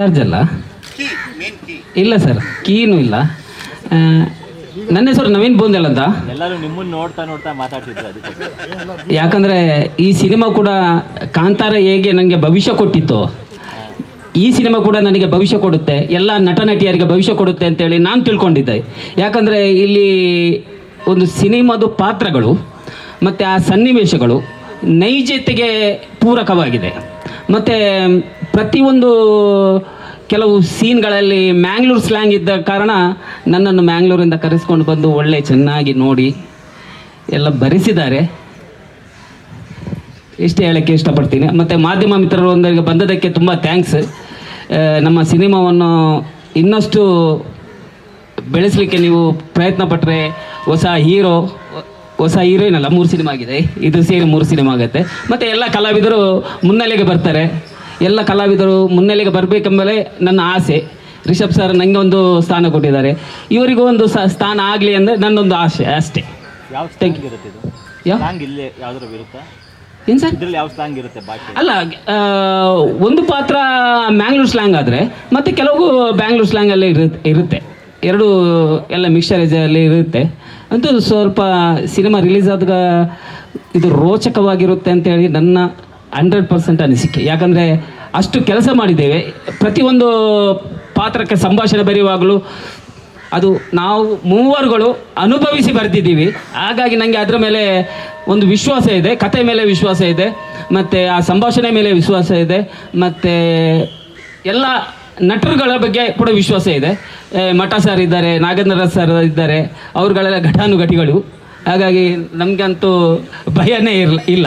Charge ಅಲ್ಲ key main key ಇಲ್ಲ sir ಕೀನು ಇಲ್ಲ. ನನ್ನ ಹೆಸರು ನವೀನ್ ಬೂಂದೆಲ್ ಅಂತ. ಎಲ್ಲರೂ ನಿಮ್ಮನ್ನ ನೋಡ್ತಾ ನೋಡ್ತಾ ಮಾತಾಡ್ತಿದ್ರು ಅದಕ್ಕೆ. ಯಾಕಂದರೆ ಈ ಸಿನಿಮಾ ಕೂಡ ಕಾಂತಾರ ಹೇಗೆ ನನಗೆ ಭವಿಷ್ಯ ಕೊಟ್ಟಿತ್ತು ಈ ಸಿನಿಮಾ ಕೂಡ ನನಗೆ ಭವಿಷ್ಯ ಕೊಡುತ್ತೆ ಎಲ್ಲ ನಟ ನಟಿಯರಿಗೆ ಭವಿಷ್ಯ ಕೊಡುತ್ತೆ ಅಂತೇಳಿ ನಾನು ತಿಳ್ಕೊಂಡಿದ್ದೆ. ಯಾಕಂದರೆ ಇಲ್ಲಿ ಒಂದು ಸಿನಿಮಾದ ಪಾತ್ರಗಳು ಮತ್ತು ಆ ಸನ್ನಿವೇಶಗಳು ನೈಜತೆಗೆ ಪೂರಕವಾಗಿದೆ. ಮತ್ತು ಪ್ರತಿಯೊಂದು ಕೆಲವು ಸೀನ್ಗಳಲ್ಲಿ ಮ್ಯಾಂಗ್ಳೂರ್ ಸ್ಲ್ಯಾಂಗ್ ಇದ್ದ ಕಾರಣ ನನ್ನನ್ನು ಮ್ಯಾಂಗ್ಳೂರಿಂದ ಕರೆಸ್ಕೊಂಡು ಬಂದು ಒಳ್ಳೆ ಚೆನ್ನಾಗಿ ನೋಡಿ ಎಲ್ಲ ಭರಿಸಿದ್ದಾರೆ ಇಷ್ಟು ಹೇಳೋಕ್ಕೆ ಇಷ್ಟಪಡ್ತೀನಿ. ಮತ್ತು ಮಾಧ್ಯಮ ಮಿತ್ರರೊಂದಿಗೆ ಬಂದದಕ್ಕೆ ತುಂಬ ಥ್ಯಾಂಕ್ಸ್ ನಮ್ಮ ಸಿನಿಮಾವನ್ನು ಇನ್ನಷ್ಟು ಬೆಳೆಸಲಿಕ್ಕೆ ನೀವು ಪ್ರಯತ್ನ ಪಟ್ಟರೆ ಹೊಸ ಹೀರೋ, ಹೊಸ ಹೀರೋಯಿನ್ ಅಲ್ಲ, ಮೂರು ಸಿನಿಮಾ ಆಗಿದೆ. ಇದು ಸೇರಿ ಮೂರು ಸಿನಿಮಾ ಆಗುತ್ತೆ. ಮತ್ತು ಎಲ್ಲ ಕಲಾವಿದರು ಮುನ್ನೆಲೆಗೆ ಬರ್ತಾರೆ. ಎಲ್ಲ ಕಲಾವಿದರು ಮುನ್ನೆಲೆಗೆ ಬರಬೇಕೆಂಬಲೇ ನನ್ನ ಆಸೆ. ರಿಷಬ್ ಸರ್ ನನಗೆ ಒಂದು ಸ್ಥಾನ ಕೊಟ್ಟಿದ್ದಾರೆ. ಇವರಿಗೂ ಒಂದು ಸ್ಥಾನ ಆಗಲಿ ಅಂದರೆ ನನ್ನೊಂದು ಆಸೆ ಅಷ್ಟೇ. ಯಾವ ಇಲ್ಲೇ ಯಾವ್ದಾರು ಇರುತ್ತಾ ಏನು ಸರ್? ಇದ್ರಲ್ಲಿ ಯಾವ ಸ್ಲಾಂಗ್ ಇರುತ್ತೆ ಭಾಷೆ ಅಲ್ಲ ಒಂದು ಪಾತ್ರ ಮ್ಯಾಂಗ್ಳೂರ್ ಸ್ಲ್ಯಾಂಗ್ ಆದರೆ ಮತ್ತೆ ಕೆಲವು ಬ್ಯಾಂಗ್ಳೂರ್ ಸ್ಲ್ಯಾಂಗಲ್ಲೇ ಇರುತ್ತೆ ಇರುತ್ತೆ. ಎರಡು ಎಲ್ಲ ಮಿಕ್ಸರೇಜಲ್ಲಿ ಇರುತ್ತೆ. ಅಂತೂ ಸ್ವಲ್ಪ ಸಿನಿಮಾ ರಿಲೀಸ್ ಆದಾಗ ಇದು ರೋಚಕವಾಗಿರುತ್ತೆ ಅಂತೇಳಿ ನನ್ನ ಹಂಡ್ರೆಡ್ ಪರ್ಸೆಂಟ್ ಅನಿಸಿಕೆ. ಯಾಕಂದರೆ ಅಷ್ಟು ಕೆಲಸ ಮಾಡಿದ್ದೇವೆ. ಪ್ರತಿಯೊಂದು ಪಾತ್ರಕ್ಕೆ ಸಂಭಾಷಣೆ ಬರೆಯುವಾಗಲೂ ಅದು ನಾವು ಮೂವರುಗಳು ಅನುಭವಿಸಿ ಬರೆದಿದ್ದೀವಿ. ಹಾಗಾಗಿ ನನಗೆ ಅದರ ಮೇಲೆ ಒಂದು ವಿಶ್ವಾಸ ಇದೆ, ಕತೆ ಮೇಲೆ ವಿಶ್ವಾಸ ಇದೆ, ಮತ್ತು ಆ ಸಂಭಾಷಣೆ ಮೇಲೆ ವಿಶ್ವಾಸ ಇದೆ, ಮತ್ತು ಎಲ್ಲ ನಟರುಗಳ ಬಗ್ಗೆ ಕೂಡ ವಿಶ್ವಾಸ ಇದೆ. ಮಠ ಸರ್ ಇದ್ದಾರೆ, ನಾಗೇಂದ್ರ ಸರ್ ಇದ್ದಾರೆ, ಅವ್ರುಗಳೆಲ್ಲ ಘಟಾನುಘಟಿಗಳು. ಹಾಗಾಗಿ ನಮಗಂತೂ ಭಯನೇ ಇಲ್ಲ.